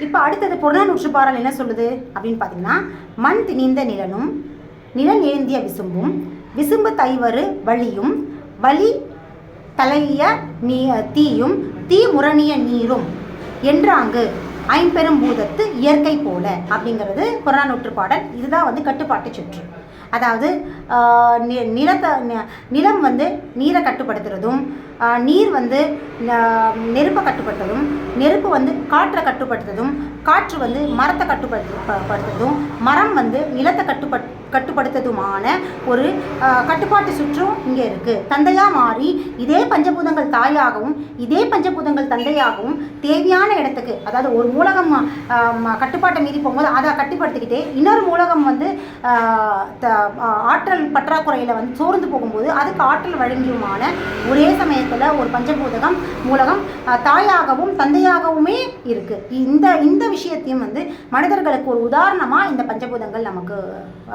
இப்போ அடுத்தது புறநானூற்று பாடல் என்ன சொல்லுது? அப்படின்னு பார்த்தீங்கன்னா மண் திணிந்த நிலனும் நிலன் ஏந்திய விசும்பும் விசும்பு தைவரு வழியும் வழி தலைய நீ தீயும் தீ முரணிய நீரும் என்றாங்கு ஐம்பெரும் பூதத்து இயற்கை போல அப்படிங்கிறது புறநானூற்று பாடல். இதுதான் வந்து கட்டுப்பாட்டு சுற்று. அதாவது நி- நிலத்தை நிலம் வந்து நீரை கட்டுப்படுத்துறதும் நீர் வந்து நெருப்பை கட்டுப்படுத்ததும் நெருப்பு வந்து காற்றை கட்டுப்படுத்துறதும் காற்று வந்து மரத்தை கட்டுப்படுத்து படுத்துறதும் மரம் வந்து நிலத்தை கட்டுப்பட் கட்டுப்படுத்துறதுமான ஒரு கட்டுப்பாட்டு சுற்றும் இங்கே இருக்குது தந்தையாக மாறி இதே பஞ்சபூதங்கள் தாயாகவும் இதே பஞ்சபூதங்கள் தந்தையாகவும் தேவையான இடத்துக்கு அதாவது ஒரு மூலகம் கட்டுப்பாட்டை மீறி போகும்போது அதை கட்டுப்படுத்திக்கிட்டே இன்னொரு மூலகம் வந்து த- ஆற்றல் பற்றாக்குறையில் வந்து சோர்ந்து போகும்போது அதுக்கு ஆற்றல் வழங்கியுமான ஒரே சமயத்தில் ஒரு பஞ்சபூதகம் மூலகம் தாயாகவும் தந்தையாகவுமே இருக்குது இந்த இந்த விஷயத்தையும் வந்து மனிதர்களுக்கு ஒரு உதாரணமாக இந்த பஞ்சபூதங்கள் நமக்கு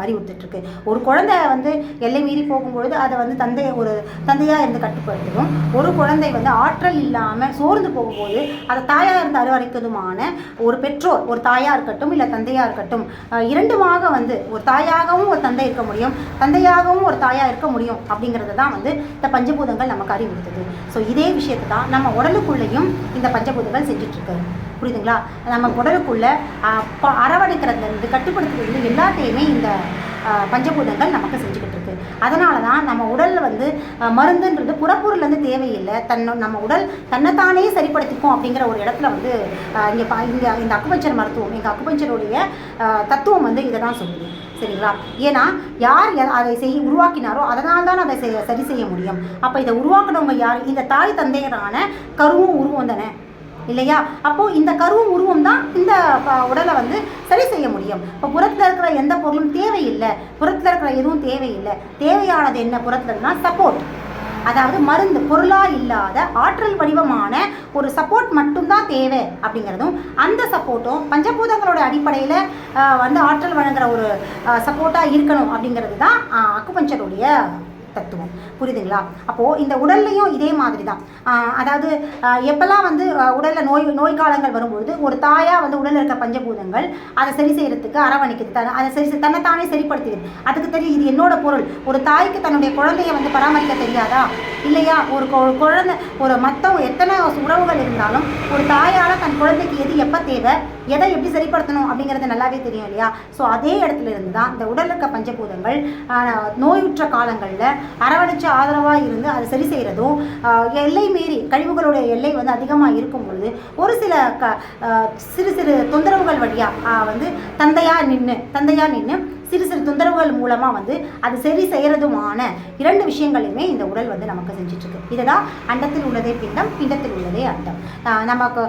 அறிவுறுத்திட்டுருக்கு. ஒரு குழந்தை வந்து எல்லை மீறி போகும்பொழுது அதை வந்து தந்தை ஒரு தந்தையாக இருந்து கட்டுப்படுத்தணும் ஒரு குழந்தை வந்து ஆற்றல் இல்லாமல் சோர்ந்து போகும்போது அதை தாயாக இருந்து அரவணைக்கிறதுமான ஒரு பெற்றோர் ஒரு தாயாக இருக்கட்டும் இல்லை தந்தையாக இருக்கட்டும் இரண்டுமாக வந்து ஒரு தாயாகவும் ஒரு தந்தை இருக்க முடியும் தந்தையாகவும் ஒரு தாயாக இருக்க முடியும் அப்படிங்கிறது தான் வந்து இந்த பஞ்சபூதங்கள் நமக்கு அறிவுறுத்துது. ஸோ இதே விஷயத்தை தான் நம்ம உடலுக்குள்ளேயும் இந்த பஞ்சபூதங்கள் செஞ்சிட்ருக்கு. புரியுதுங்களா? நம்ம உடலுக்குள்ளே அஹ், ப- அரவணைக்கிறதுலேருந்து கட்டுப்படுத்துறதுலேருந்து எல்லாத்தையுமே இந்த பஞ்சபூதங்கள் நமக்கு செஞ்சுக்கிட்டு இருக்கு அதனால தான் நம்ம உடலில் வந்து மருந்துன்றது புறப்பொருள்லேருந்து தேவையில்லை. தன் நம்ம உடல் தன்னைத்தானே சரிப்படுத்திக்கும் அப்படிங்கிற ஒரு இடத்துல வந்து இங்கே இங்கே இந்த அக்குபஞ்சர் மருத்துவம் எங்கள் அக்குபஞ்சருடைய தத்துவம் வந்து இதை தான் சொல்லுது. சரிங்களா? ஏன்னா யார் அதை செய் உருவாக்கினாரோ அதனால் தான் அதை சரி செய்ய முடியும். அப்போ இதை உருவாக்கினவங்க யார்? இந்த தாய் தந்தையரான கருவும் உருவம் தானே? இல்லையா? அப்போது இந்த கருவும் உருவம் தான் இந்த உடலை வந்து சரி செய்ய முடியும். இப்போ புறத்தில் இருக்கிற எந்த பொருளும் தேவையில்லை. புறத்தில் இருக்கிற எதுவும் தேவையில்லை. தேவையானது என்ன? புறத்தில் இருக்குன்னா சப்போர்ட் அதாவது மருந்து பொருளாக இல்லாத ஆற்றல் வடிவமான ஒரு சப்போர்ட் மட்டும்தான் தேவை அப்படிங்கிறதும் அந்த சப்போர்ட்டும் பஞ்சபூதங்களோட அடிப்படையில் வந்து ஆற்றல் வழங்குற ஒரு சப்போர்ட்டாக இருக்கணும் அப்படிங்கிறது தான் அக்குபஞ்சருடைய தத்துவம். புரியுதுங்களா? அப்போது இந்த உடல்லையும் இதே மாதிரி தான் அதாவது எப்போல்லாம் வந்து உடலில் நோய் நோய் காலங்கள் வரும்பொழுது ஒரு தாயாக வந்து உடலில் இருக்க பஞ்சபூதங்கள் அதை சரி செய்கிறதுக்கு அரவணைக்குது. தன்னை அதை சரி செய்- தன்னைத்தானே சரிப்படுத்திக்குது. அதுக்கு தெரியும் இது என்னோட பொருள். ஒரு தாய்க்கு தன்னுடைய குழந்தைய வந்து பராமரிக்க தெரியாதா? இல்லையா? ஒரு கொ- குழந்தை ஒரு மற்ற எத்தனை உறவுகள் இருந்தாலும் ஒரு தாயாக தன் குழந்தைக்கு எது எப்போ தேவை எதை எப்படி சரிப்படுத்தணும் அப்படிங்கிறது நல்லாவே தெரியும் இல்லையா? ஸோ அதே இடத்துல இருந்து தான் இந்த உடல் இருக்க பஞ்சபூதங்கள் நோயுற்ற காலங்களில் அரவணைச்சு ஆதரவாக இருந்து அதை சரி செய்கிறதும் எல்லை மீறி கழிவுகளுடைய எல்லை வந்து அதிகமாக இருக்கும் பொழுது ஒரு சில க சிறு சிறு தொந்தரவுகள் வழியாக வந்து தந்தையாக நின்று தந்தையாக நின்று சிறு சிறு தொந்தரவுகள் மூலமாக வந்து அது சரி செய்கிறதுமான இரண்டு விஷயங்களையுமே இந்த உடல் வந்து நமக்கு செஞ்சிட்ருக்கு. இதுதான் அண்டத்தில் உள்ளதே பிண்டம் பிண்டத்தில் உள்ளதே அண்டம். நமக்கு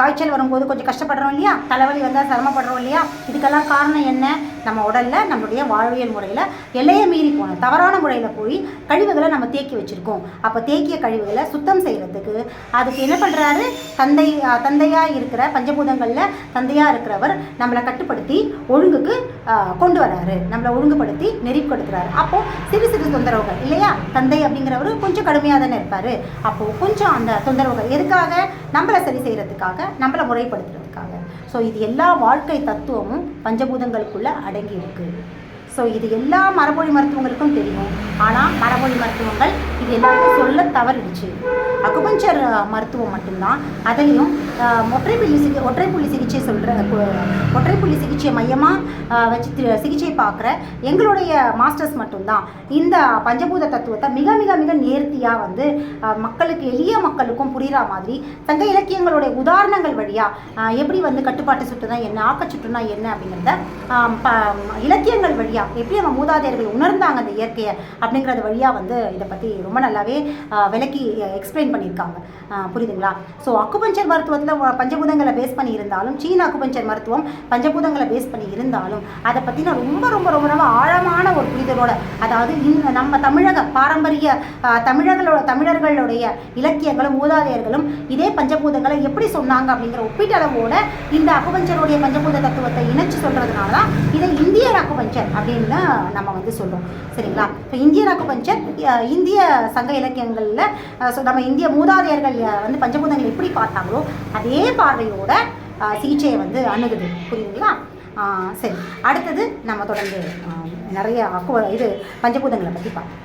காய்ச்சல் வரும்போது கொஞ்சம் கஷ்டப்படுறோம் இல்லையா? தலைவலி வந்தால் சிரமப்படுறோம் இல்லையா? இதுக்கெல்லாம் காரணம் என்ன? நம்ம உடலில் நம்மளுடைய வாழ்வியல் முறையில் எல்லையை மீறி போனோம் தவறான முறையில் போய் கழிவுகளை நம்ம தேக்கி வச்சுருக்கோம். அப்போ தேக்கிய கழிவுகளை சுத்தம் செய்கிறதுக்கு அதுக்கு என்ன பண்ணுறாரு தந்தை தந்தையாக இருக்கிற பஞ்சபூதங்களில் தந்தையாக இருக்கிறவர் நம்மளை கட்டுப்படுத்தி ஒழுங்குக்கு கொண்டு வராரு. நம்மளை ஒழுங்குபடுத்தி நெறிப்படுத்துகிறாரு அப்போது சிறு சிறு தொந்தரவுகள் இல்லையா? தந்தை அப்படிங்கிறவர் கொஞ்சம் கடுமையாக தானே இருப்பார். அப்போது கொஞ்சம் அந்த தொந்தரவுகள் எதுக்காக? நம்மளை சரி செய்கிறதுக்காக நம்மளை முறைப்படுத்துறதுக்காக. ஸோ இது எல்லா வாழ்க்கை தத்துவமும் பஞ்சபூதங்களுக்குள்ளே அடங்கி இருக்குது ஸோ இது எல்லா மரபொழி மருத்துவங்களுக்கும் தெரியும். ஆனால் மரபொழி மருத்துவங்கள் இது எல்லாத்தையும் சொல்ல தவறிடுச்சு. அகுபஞ்சர் மருத்துவம் மட்டும்தான். அதுலேயும் ஒற்றைப்புள்ளி சிகி ஒற்றை புள்ளி சிகிச்சை சொல்கிற ஒற்றைப்புள்ளி சிகிச்சை மையமாக வச்சு சிகிச்சை பார்க்குற எங்களுடைய மாஸ்டர்ஸ் மட்டும்தான். இந்த பஞ்சபூத தத்துவத்தை மிக மிக மிக நேர்த்தியாக வந்து மக்களுக்கு எளிய மக்களுக்கும் புரிகிற மாதிரி சங்க இலக்கியங்களுடைய உதாரணங்கள் வழியாக எப்படி வந்து கட்டுப்பாட்டு சுற்றுனா என்ன ஆக்க சுற்றுனா என்ன அப்படிங்கிறத ப இலக்கியங்கள் வழியாக எப்படி நம்ம மூதாதையர்கள் உணர்ந்தாங்க அந்த இயற்கையை அப்படிங்கிறது வழியாக வந்து இதை பற்றி ரொம்ப நல்லாவே ஆஹ், விளக்கி எக்ஸ்பிளைன் பண்ணியிருக்காங்க. புரியுதுங்களா? ஸோ அக்குபஞ்சர் மருத்துவத்தில் பஞ்சபூதங்களை பேஸ் பண்ணி இருந்தாலும் சீன அக்குபஞ்சர் மருத்துவம் பஞ்சபூதங்களை பேஸ் பண்ணி இருந்தாலும் அதை பற்றின ரொம்ப ரொம்ப ரொம்ப ரொம்ப ஆழமான ஒரு புரிதலோட அதாவது இந்த நம்ம தமிழக பாரம்பரிய தமிழர்களோட தமிழர்களுடைய இலக்கியங்களும் மூதாதையர்களும் இதே பஞ்சபூதங்களை எப்படி சொன்னாங்க அப்படிங்கிற ஒப்பீட்டளவோட இந்த அக்குபஞ்சருடைய பஞ்சபூத தத்துவத்தை இணைச்சு சொல்கிறதுனால தான் இதை இந்தியர் பஞ்சர் அப்படின்னு நம்ம வந்து சொல்கிறோம் சரிங்களா? இப்போ இந்திய அக்குபஞ்சர் இந்திய சங்க இலக்கியங்களில் ஸோ நம்ம இந்திய மூதாதையர்கள் வந்து பஞ்சபூதங்கள் எப்படி பார்த்தாங்களோ அதே பார்வையோட சிகிச்சையை வந்து அணுகுது. புரியுதுங்களா? சரி. அடுத்தது நம்ம தொடர்ந்து நிறைய அக்குவ இது பஞ்சபூதங்களை பற்றி பார்ப்போம்.